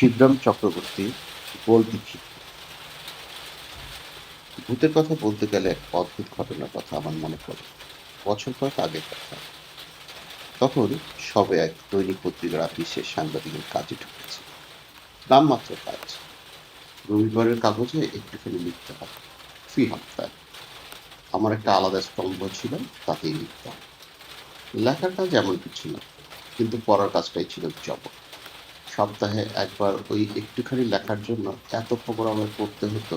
শিবরাম চক্রবর্তী গোলদিঘি ভূতের কথা বলতে গেলে এক অদ্ভুত ঘটনার কথা আমার মনে পড়ে। বছর কয়েক আগের কথা। তখন সবে এক দৈনিক পত্রিকার অফিসে সাংবাদিকের কাজে ঢুকেছে। নামমাত্র কাজ। রবিবারের কাগজে একটুখানি লিখতে হবে ফি হপ্তায় আমার একটা আলাদা স্তম্ভ ছিল, তাতেই লিখতাম। লেখার কাজ এমন কিছু না, কিন্তু পড়ার কাজটাই ছিল জবর সপ্তাহে একবার ওই একটুখানি লেখার জন্য এত খবর পড়তে হতো,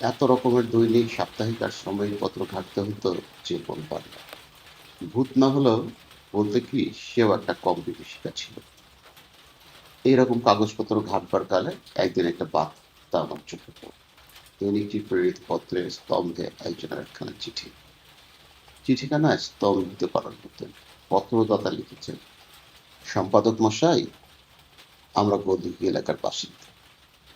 এত রকমের দৈনিক, সাপ্তাহিক আর সময়পত্র ঘাটতে হতো যে বলবার না। ভূত না হলেও বলতে কি, সেও একটা কম বিভীষিকা ছিল। এইরকম কাগজপত্র ঘাটবার কালে একদিন একটা বার্তা আমার চোখে পড়ল দৈনিকটি প্রেরিত পত্রের স্তম্ভে একজনের একখানা চিঠি। চিঠিখানা স্তম্ভিত করার মতো পত্রদাতা লিখেছেন, সম্পাদক মশাই আমরা গদিঘি এলাকার বাসিন্দা।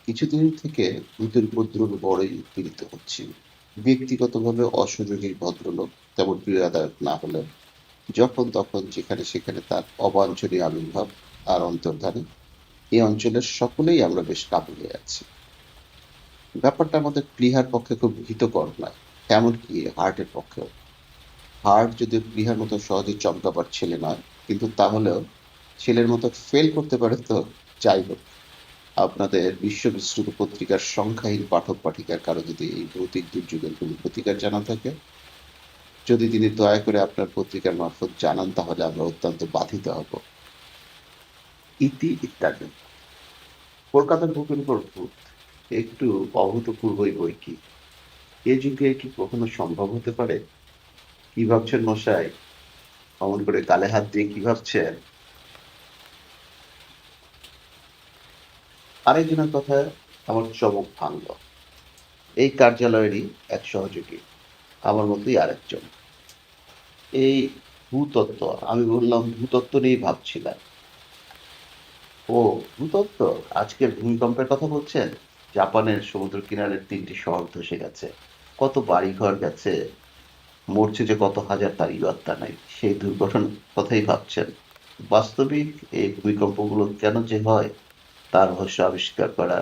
কিছুদিন থেকে ভূতের উপদ্রব বড়ই উৎপীড়িত হচ্ছি। ব্যক্তিগতভাবে অসহযোগী ভদ্রলোক তেমন পীড়াদায়ক না হলেও যখন তখন যেখানে সেখানে তার অবাঞ্ছনীয় আবির্ভাব আর অন্তর্ধানে এই অঞ্চলের সকলেই আমরা বেশ কাবুলে আছি। ব্যাপারটা আমাদের প্লিহার পক্ষে খুব ভীতকর নয়, এমনকি হার্টের পক্ষেও। হার্ট যদি প্লিহার মতো সহজে চমকাবার ছেলে নয়, কিন্তু তাহলেও ছেলের মতো ফেল করতে পারে তো যাই হোক, আপনাদের বিশ্ববিশ্রুত পত্রিকার সংখ্যাহীন পাঠক পাঠিকার কারও যদি এই ভৌতিক দুর্যোগের কোনো প্রতিকার জানা থাকে, যদি তিনি দয়া করে আপনার পত্রিকার মারফত জানান, তাহলে আমরা অত্যন্ত বাধিত হব। ইতি ইত্যাদি। কলকাতার উপর ভূত একটু অভূতপূর্বই বই কি? এ যুগে কি কখনো সম্ভব হতে পারে? কি ভাবছেন মশাই? অমন করে গালে হাত দিয়ে কি ভাবছেন? আরেকজনের কথা আমার চমক ভাঙল। এই কার্যালয়েরই এক সহযোগী, আমার মতোই আরেকজন। এই ভূতত্ত্ব, আমি বললাম ভূতত্ত্ব নিয়েই ভাবছিলাম ও, ভূতত্ত্ব? আজকের ভূমিকম্পের কথা বলছেন? জাপানের সমুদ্র কিনারের তিনটি শহর ধসে গেছে। কত বাড়িঘর গেছে? মরছে যে কত হাজার তারই বার্তা নাই, সেই দুর্ঘটনার কথাই ভাবছেন। বাস্তবিক এই ভূমিকম্পগুলো কেন যে হয়? তার রহস্য আবিষ্কার করা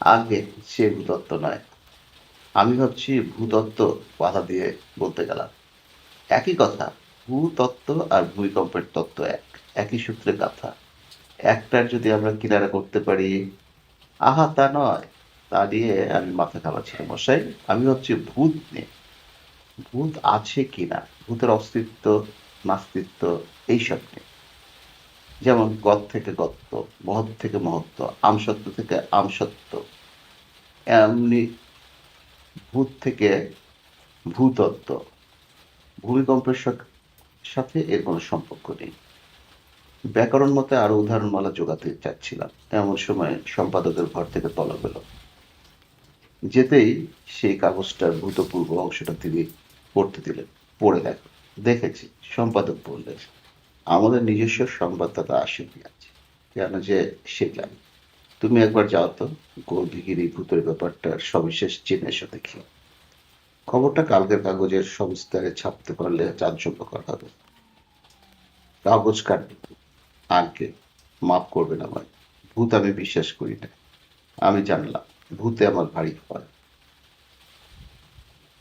আগে সে ভূতত্ত্ব নয়। আমি ভাবছি ভূতত্ত্ব বাধা দিয়ে বলতে গেলাম। একই কথা, ভূতত্ত্ব আর ভূমিকম্পের তত্ত্ব এক, একই সূত্রে কথা একটার যদি আমরা কিনারা করতে পারি, আহা, তা নয়। তা নিয়ে আমি মাথা খাওয়াচ্ছিলাম মশাই। আমি ভাবছি ভূত নিয়ে ভূত আছে কিনা? ভূতের অস্তিত্ব, নাস্তিত্ব, এইসব নিয়ে যেমন গদ থেকে গত্ত, মহৎ থেকে মহত্ব আমসত্ব থেকে আমসত্ব, এমনি ভূত থেকে ভূতত্ত্ব ভূমিকম্পের সাথে এর কোনো সম্পর্ক নেই। ব্যাকরণ মতে আরও উদাহরণমালা জোগাতে চাচ্ছিলাম। এমন সময় সম্পাদকের ঘর থেকে তলব এলো। যেতেই সেই কাগজটার ভূতপূর্ব অংশটা তিনি পড়তে দিলেন। পড়ে দেখো, দেখেছি। সম্পাদক বললেন আমাদের নিজস্ব সংবাদদাতা আশিকি আছে। কেন যে শিখলাম তুমি একবার যাও তো গোলদিঘির এই ভূতের ব্যাপারটার সবিশেষ জেনে এসো দেখি। খবরটা কালকের কাগজের সংস্থারে ছাপতে পারলে চাঞ্চল্যকর হবে। কাগজ কাটবে। আগে মাফ করবেন আমায়। ভূত আমি বিশ্বাস করি না। আমি জানলাম, ভূতে আমার ভারী ভয়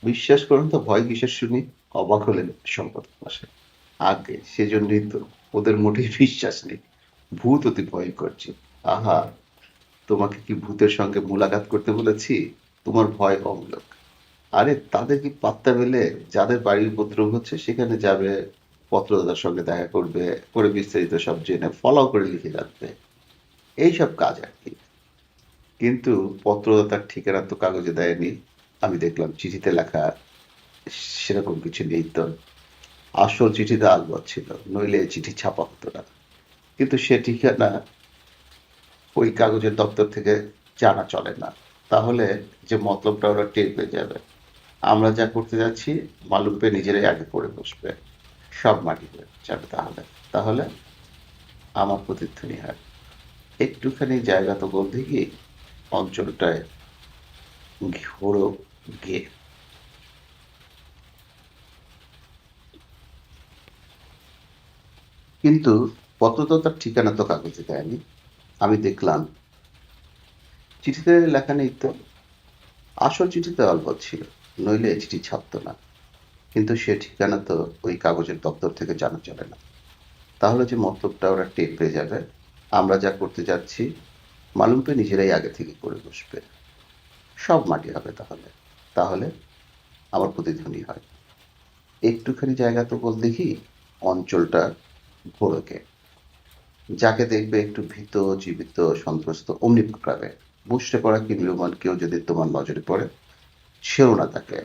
বিশ্বাস করুন তো, ভয় কিসের শুনি? অবাক হলেন সম্পদ পাশে আগে, সেজন্যই তো ওদের মোটেই বিশ্বাস নেই। ভূত অতি ভয় করছে আহা, তোমাকে কি ভূতের সঙ্গে মুলাকাত করতে বলেছি? তোমার ভয় অমূলক। আরে, তাদের কি পাত্তা পেলে? যাদের বাড়ির উপদ্রব হচ্ছে, সেখানে যাবে, পত্রদাতার সঙ্গে দেখা করবে, করে বিস্তারিত সব জেনে ফলো করে লিখে রাখবে। এইসব কাজ আর কি। কিন্তু পত্রদাতার ঠিকানা তো কাগজে দেয়নি। আমি দেখলাম চিঠিতে লেখা, সেরকম কিছু নেই তো। আসল চিঠি চিঠিতে আলবত ছিল, নইলে চিঠি ছাপা হতো না। কিন্তু সে ঠিকানা ওই কাগজের দপ্তর থেকে জানা চলে না। তাহলে যে মতলবটা ওরা টের পেয়ে যাবে। আমরা যা করতে যাচ্ছি পেয়ে নিজেরাই আগে পড়ে বসবে। সব মাটি হয়ে যাবে তাহলে। তাহলে আমার প্রতিধ্বনি হয়। একটুখানি জায়গা তো বলতে কি অঞ্চলটায় ঘোরো গে কিন্তু পত্রদাতার ঠিকানা তো কাগজে দেয়নি। আমি দেখলাম, চিঠিতে লেখা নেই তো। আসল চিঠিতে অল্প ছিল, নইলে চিঠি ছাপতো না। কিন্তু সে ঠিকানা তো ওই কাগজের দপ্তর থেকে জানা চলে না। তাহলে যে মতলবটা ওরা টের পেয়ে যাবে, আমরা যা করতে যাচ্ছি মালুম পেয়ে নিজেরাই আগে থেকে করে বসবে। সব মাটি হবে তাহলে। তাহলে আমার প্রতিধ্বনি হয়। একটুখানি জায়গা তো বল দেখি, অঞ্চলটা ভোরকে যাকে দেখবে একটু ভীত, জীবিত, সন্ত্রস্ত, অমনি পাকড়াবে বুঝতে পারা কি নিরুমান কেউ যদি তোমার নজরে পড়ে, সেও না তাকে।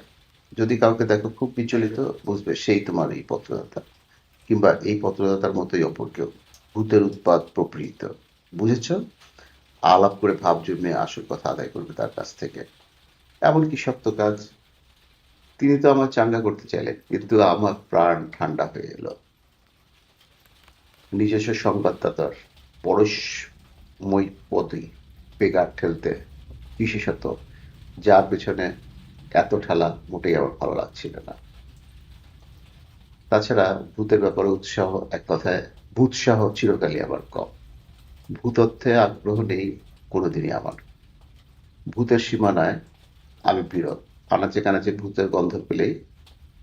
যদি কাউকে দেখো খুব বিচলিত, বুঝবে সেই তোমার এই পত্রদাতা। কিংবা এই পত্রদাতার মতোই অপর কেউ। ভূতের উৎপাদ প্রকৃত বুঝেছ? আলাপ করে ভাব জমিয়ে আসল কথা আদায় করবে তার কাছ থেকে। এমন কি শক্ত কাজ। তিনি তো আমার চাঙ্গা করতে চাইলেন, কিন্তু আমার প্রাণ ঠান্ডা হয়ে এলো। নিজস্ব সংবাদদাতার পরশময় পদই বেগার ঠেলতে বিশেষত যার পেছনে এত ঠেলা মোটেই আমার ভালো লাগছিল না। তাছাড়া ভূতের ব্যাপারে উৎসাহ, এক কথায় ভূতসাহ চিরকালই আমার কম। ভূতত্ত্বে আগ্রহ নেই কোনোদিনই আমার। ভূতের সীমানায় আমি বিরত আনাচে কানাচে ভূতের গন্ধ পেলেই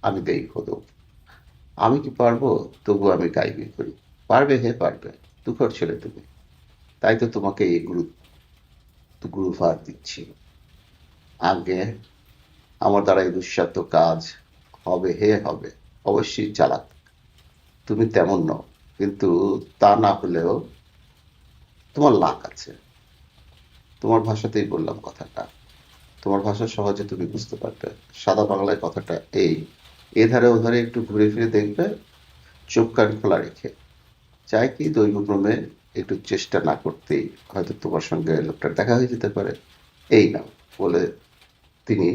আমি দেই খোদব আমি কি পারব? তবু আমি গাইবি করি। পারবে হে পারবে দুঃখর ছেলে তুমি তাই তো তোমাকে এই গুরু, গুরুভার দিচ্ছি। আগে আমার দ্বারা এই দুঃসাধ্য কাজ হবে হে হবে, অবশ্যই চালাক। তুমি তেমন নও, কিন্তু তা না হলেও তোমার লাক আছে। তোমার ভাষাতেই বললাম কথাটা। তোমার ভাষা সহজে তুমি বুঝতে পারবে। সাদা বাংলায় কথাটা এই। এধারে ওধারে একটু ঘুরে ফিরে দেখবে, চোখ কান খোলা রেখে। চাই কি দৈবক্রমে একটু চেষ্টা না করতেই হয়তো তোমার সঙ্গে লোকটার দেখা হয়ে যেতে পারে। এই নাও, বলে তিনি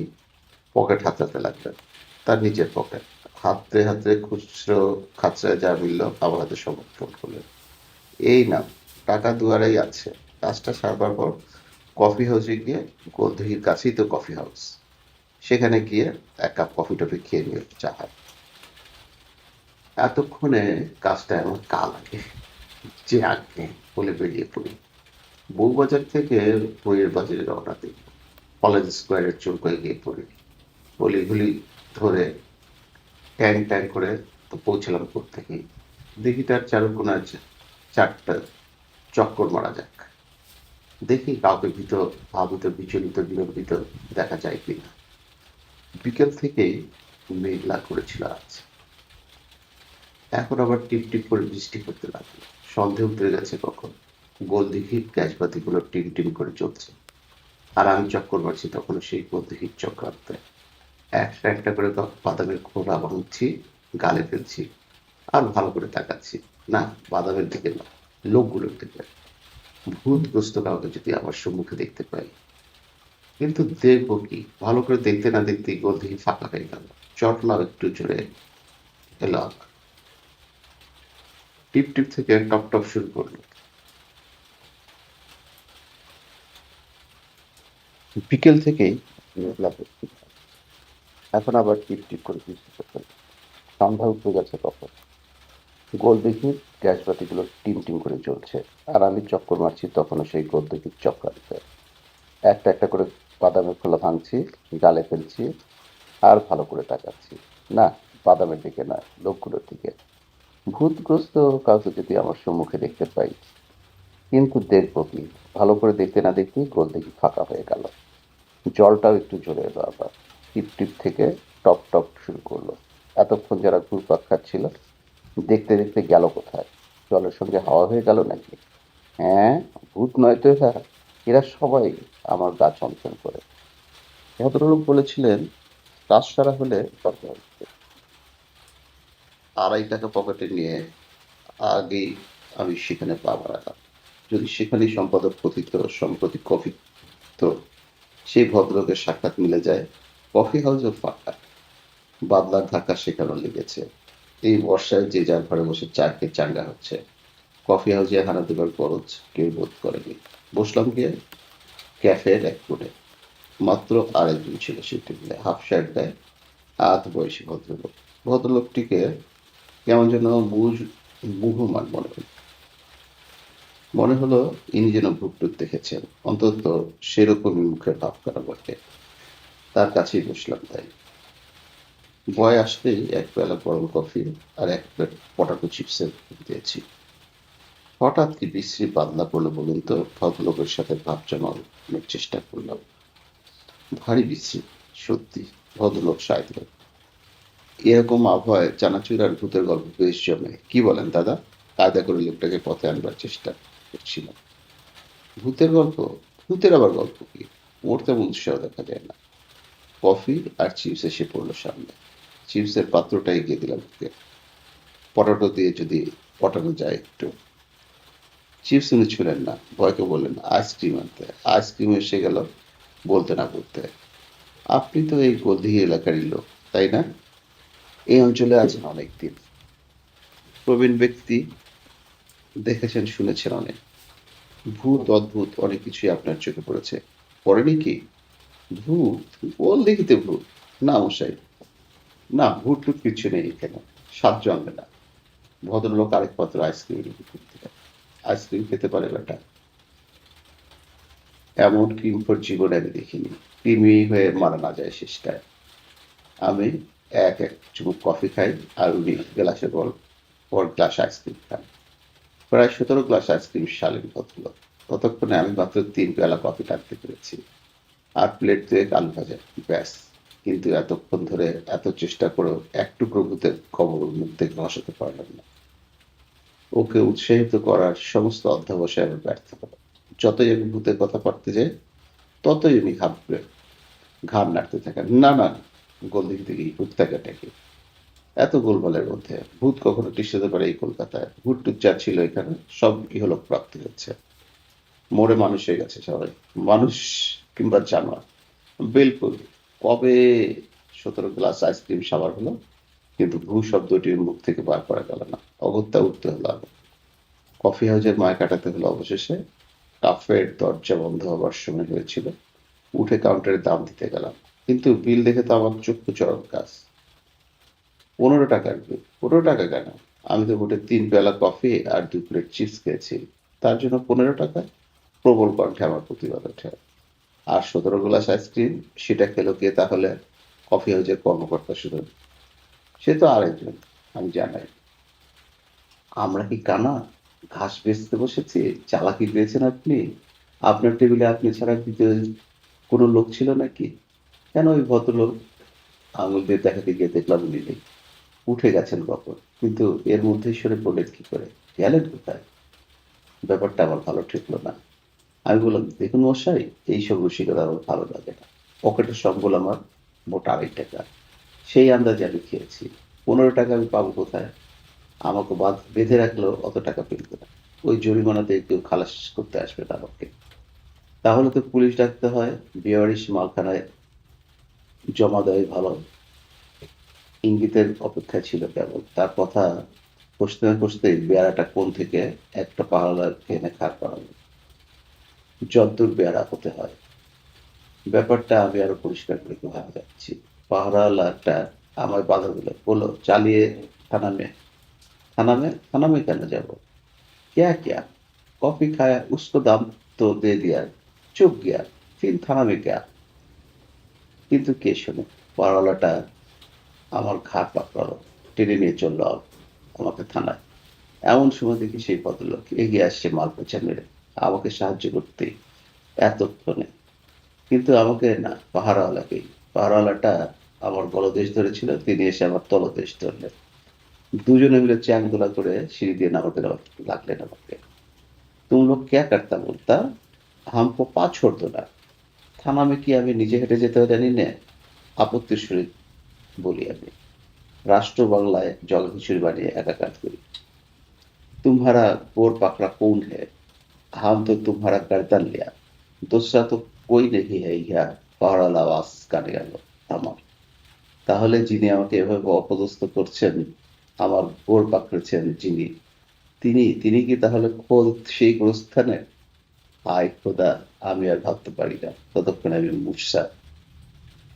পকেট হাতড়াতে লাগলেন। তার নিজের পকেট। হাতড়ে হাতড়ে খুচরো খাচড়ায় যা মিলল আবার হাতে সমর্পণ করলেন। এই নাও, টাকা দুয়ারেই আছে। কাজটা সারবার পর কফি হাউসে গিয়ে গোলদিঘির কাছেই তো কফি হাউস। সেখানে গিয়ে এক কাপ কফি টফি খেয়ে নিয়ে চা হয় এতক্ষণে কাজটা এমন কা লাগে যে আগে বলে বেরিয়ে পড়ি। বউবাজার থেকে বইয়ের বাজারে রওনা দিই। কলেজ স্কোয়ারের চৌকায় গিয়ে পড়ি। গলিগুলি ধরে ট্যাং ট্যাং করে তো পৌঁছলাম থেকেই দেখি তার চারুকোনার চারটা চক্কর মারা যাক। দেখি কাউকে ভীত, ভাবিত, বিচলিত, বিলম্বিত দেখা যায় কিনা। বিকেল থেকেই মেঘলা করেছিল আজ। এখন আবার টিপ টিপ করে বৃষ্টি করতে লাগল। সন্ধে উতরে গেছে কখন? গোলদিঘির গ্যাসবাতিগুলো টিম টিম করে চলছে আর আমি চক্কর মারছি তখন সেই গোলদিঘির চক্রান্তে। একটা একটা করে বাদামের খোলা ভাঙছি, গালে ফেলছি, আর ভালো করে তাকাচ্ছি। না, বাদামের দিকে না, লোকগুলোর দিকে। ভূতগ্রস্ত কাউকে যদি আমার সম্মুখে দেখতে পাই। কিন্তু দেখব কি? ভালো করে দেখতে না দেখতেই গোলদিঘি ফাঁকা হয়ে গেল। চটলাও একটু জোরে এলো আবার টিপ টিপ থেকে টপ টপ শুরু করল। বিকেল থেকেই এখন আবার টিপ টিপ করে বৃষ্টি পড়তে। সন্ধ্যা উঠে গেছে কখন গোল দেখি গ্যাস বাতিগুলো টিম টিম করে জ্বলছে। আর আমি চক্কর মারছি, তখনও সেই গোল দেখি চক্রান্তে। একটা একটা করে বাদামের খোলা ভাঙছি, গালে ফেলছি, আর ভালো করে তাকাচ্ছি। না, বাদামের দিকে না লোকগুলোর দিকে। ভূতগ্রস্ত কাউকে যদি আমার সম্মুখে দেখতে পাই। কিন্তু দেখব কি? ভালো করে দেখতে না দেখতেই গোল দেখি ফাঁকা হয়ে গেল। জলটাও একটু জোরে এলো আবার। টিপ টিপ থেকে টপ টপ শুরু করল। এতক্ষণ যারা ঘুরপাক খাচ্ছিল, দেখতে দেখতে গেল কোথায়? জলের সঙ্গে হাওয়া হয়ে গেল নাকি? হ্যাঁ ভূত নয় তো এরা। এরা সবাই আমার গা চঞ্চল করে। ভদ্রলোক বলেছিলেন কাজ সারা হলে দরকার। আড়াই টাকা পকেটে নিয়ে আগেই আমি সেখানে পা বাড়ালাম যদি সেখানেই সম্পাদক কথিত, সম্প্রতি কফি তো সেই ভদ্রলোকের সাক্ষাৎ মিলে যায়, কফি হাউসের ফাঁকা। বাদলার ধাক্কা সেখানেও লেগেছে। এই বর্ষায় যে যার ঘরে বসে চা খেয়ে চাঙ্গা হচ্ছে। কফি হাউসে হানা দেবার খরচ কেউ বোধ করেনি। বসলাম গিয়ে ক্যাফের এক কোণে মাত্র আরেকজন ছিল টেবিলে। হাফ শার্ট দেয়, আধ বয়সী ভদ্রলোক। ভদ্রলোকটিকে কেমন যেন বুঝ মুহমান মনে হল? মনে হলো ইনি যেন ভুটটুক দেখেছেন। অন্তত সেরকমই মুখের ভাব করা বটে তার কাছেই বসলাম তাই। বয় আসলেই এক বেলা গরম কফি আর এক প্লেট পটাটো চিপসের দিয়েছি। হঠাৎ কি বিশ্রী বাদলা পড়ল বলুন তো? ভদ্রলোকের সাথে ভাব জমানোর চেষ্টা করলাম। ভারী বিশ্রী, সত্যি, ভদ্রলোক সাহিত্য। এরকম আবহাওয়ায় চানাচুর আর ভূতের গল্প বেশ জমে। কি বলেন দাদা? কায়দা করে লোকটাকে পথে আনবার চেষ্টা করছিলাম ভূতের গল্প? ভূতের আবার গল্প কি? ওর তেমন উৎসাহ দেখা যায় না। কফি আর চিপস এসে পড়ল সামনে। চিপসের পাত্রটা এগিয়ে দিলাম ওকে। পটাটো দিয়ে যদি পটানো যায় একটু। চিপস উনি ছুলেন না। ভয়কে বললেন, আইসক্রিম আনতে। আইসক্রিম এসে গেল বলতে না বলতে। আপনি তো এই গলদিহি এলাকারই লোক, তাই না? এই অঞ্চলে আছেন অনেকদিন। প্রবীণ ব্যক্তি দেখেছেন, শুনেছেন অনেক। ভূত, অদ্ভুত, অনেক কিছুই আপনার চোখে পড়েছে। পড়েনি কি? ভূত? বল দেখিতে ভূত। না, মশাই। না, ভূত টুত কিছু নেই এখানে। সাত জন্মে না ভদ্রলোক আরেক পাত্র আইসক্রিম আইসক্রিম খেতে পারে বেটা এমন ক্রিম ফোর জীবনে আমি দেখিনি। ক্রিমি হয়ে মারা না যায় শেষটায়। আমি এক এক চুমুক কফি খাই, আর উনি গ্লাসের পর পর গ্লাস আইসক্রিম খান প্রায় সতেরো গ্লাস আইসক্রিম শালীন ভদ্রলোক ততক্ষণে আমি মাত্র তিন বেলা কফি টানতে পেরেছি। আর প্লেট দুয়েক আলু ভাজা। ব্যাস। কিন্তু এতক্ষণ ধরে এত চেষ্টা করেও একটু প্রভুতের খবর মুখ থেকে পারলাম না। ওকে উৎসাহিত করার সমস্ত অধ্যাবসায় আমি ব্যর্থ হলাম। যতই আমি ভূতের কথা পারতে যাই, ততই উনি ঘাবড়ে ঘাম নাড়তে থাকেন। না না। গোলদিক থেকে ভূত থাকাটাকে এত গোলমালের মধ্যে ভূত কখনো টিসতে পারে এই কলকাতায়। ভূত টুত যা ছিল এখানে, সব ইহলোক প্রাপ্তি হচ্ছে। মোড়ে মানুষ হয়ে গেছে সবাই। মানুষ কিংবা জানোয়ার। বিলকুল। কবে সতেরো গ্লাস আইসক্রিম সাবার হলো? কিন্তু ভূ শব্দটির মুখ থেকে বার করা গেল না। অগত্যা উঠতে হলো আগে কফি হাউজের মায় কাটাতে হলো অবশেষে। কাফের দরজা বন্ধ হবার সময় হয়েছিল। উঠে কাউন্টারে দাম দিতে গেলাম। কিন্তু বিল দেখে তো আমার চক্ষু চরম কাজ। পনেরো টাকার বিল পনেরো টাকা কেন? আমি তো হোটেল তিন পেলা কফি আর দু প্লেট চিপস খেয়েছি। তার জন্য পনেরো টাকা? প্রবল কণ্ঠে আমার প্রতিবাদ ওঠে। আর সতেরো গ্লাস আইসক্রিম, সেটা খেলো কে তাহলে? কফি হাউজের কর্মকর্তা শুধু সে তো আরেকজন, আমি জানাই। আমরা কি কানা? ঘাস বেচতে বসেছি? চালাকি পেয়েছেন আপনি? আপনার টেবিলে আপনি ছাড়া দ্বিতীয় কোনো লোক ছিল নাকি? কেন ওই ভদ্রলোক আঙুল দিয়ে দেখাতে গিয়ে দেখলাম উনি নেই? উঠে গেছেন কখন? কিন্তু এর মধ্যেই সরে পড়লেন কি করে? গেলেন কোথায়? ব্যাপারটা আমার ভালো ঠেকলো না। আমি বললাম, দেখুন মশাই, এইসব রসিকতা আমার ভালো লাগে না। পকেটের সম্বল আমার মোট আড়াই টাকা। সেই আন্দাজে আমি খেয়েছি। পনেরো টাকা আমি পাবো কোথায়? আমাকে বাদ বেঁধে রাখলেও অত টাকা ফেলবে না। ওই জরিমানাতে কেউ খালাস করতে আসবে না আমাকে। তাহলে তো পুলিশ ডাকতে হয় বিয়ারিশ মালখানায় জমা দেয় ভালো ইঙ্গিতের অপেক্ষা ছিল কেবল তার কথা কষতে না কষতে বেয়ারাটা কোন থেকে একটা পাহাড়াকে এনে খাড় করালো যদ্দূর বেয়ারা হতে হয় ব্যাপারটা আমি আরো পরিষ্কার করে ভাবে যাচ্ছি পাহাড়াওয়ালাটা আমার বাধা দিল বললো চালিয়ে থানা মে थाना में थाना में कहना जाओ क्या क्या कॉफी खाया उसको दाम तो दे दिया चुप गया फिर थाना में क्या কিন্তু কে শোনে? পাড়াওয়ালাটা আমার ঘাট পাকড়ালো, টেনে নিয়ে চলল আমাকে থানায়। এমন সময় দেখি সেই ভদ্রলোক এগিয়ে আসছে মাল পেঁচা মেরে। আমাকে সাহায্য করতে এতক্ষণে কিন্তু আমাকে না পাহাড়াওয়ালাকেই পাহাড়াওয়ালাটা আমার গলদেশ ধরেছিল, তিনি এসে আমার তলদেশ ধরলেন। দুজনে মিলে চ্যাং দোলা করে সিঁড়ি দিয়ে নামাতে লাগলেন আমাকে। তুম লোক ক্যা করতা বলতা? হামকো পা छोड़ না। থানা মে কি আমি নিজে হেঁটে যেতে জানি না আপত্তির সহিত বলি আমি রাষ্ট্র বাংলায় জল খিচুড়ি বানিয়ে একাকার করি तुम्हारा बोर पकड़ा कौन है हम तो तुम्हारा गर्दन लिया दूसरा तो कोई नहीं है यह পাহাড়াল আওয়াজ কানে গেল আমার তাহলে যিনি আমাকে এভাবে অপদস্থ করছেন আমার বোর পাকড়েছেন যিনি তিনি তিনি কি তাহলে খোদ সেই প্রস্থানে আয় খোদা আমি আর ভাবতে পারি না ততক্ষণে আমি মুসা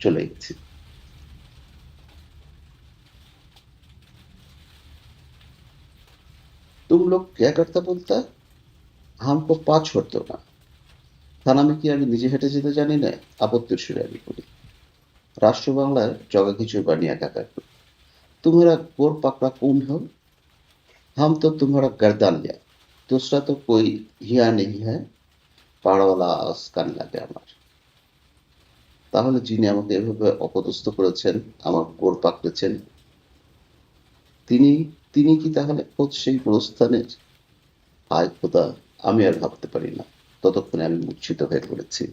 চলে গেছি तुम लोग क्या करता बोलता হামকো পা ছড়তো না থানা আমি কি আমি নিজে হেঁটে যেতে জানি না আপত্তির সুরে আমি বলি রাষ্ট্র বাংলার জগা খিচুড়ি বানিয়ে একাকার করি तुम्हारा गोर पकड़ा कौन हो हम तो तुम्हारा गर्दन लिया दूसरा तो कोई हिया नहीं है পাড়ওয়ালা আওয়াজ কান লাগে আমার। তাহলে যিনি আমাকে এভাবে অপদস্থ করেছেন, আমার গোর পাকড়েছেন, তিনি তিনি কি তাহলে খোঁজ সেই প্রস্থানের আয় খোদা আমি আর ভাবতে পারি না। ততক্ষণে আমি মূর্ছিত হয়ে পড়েছি।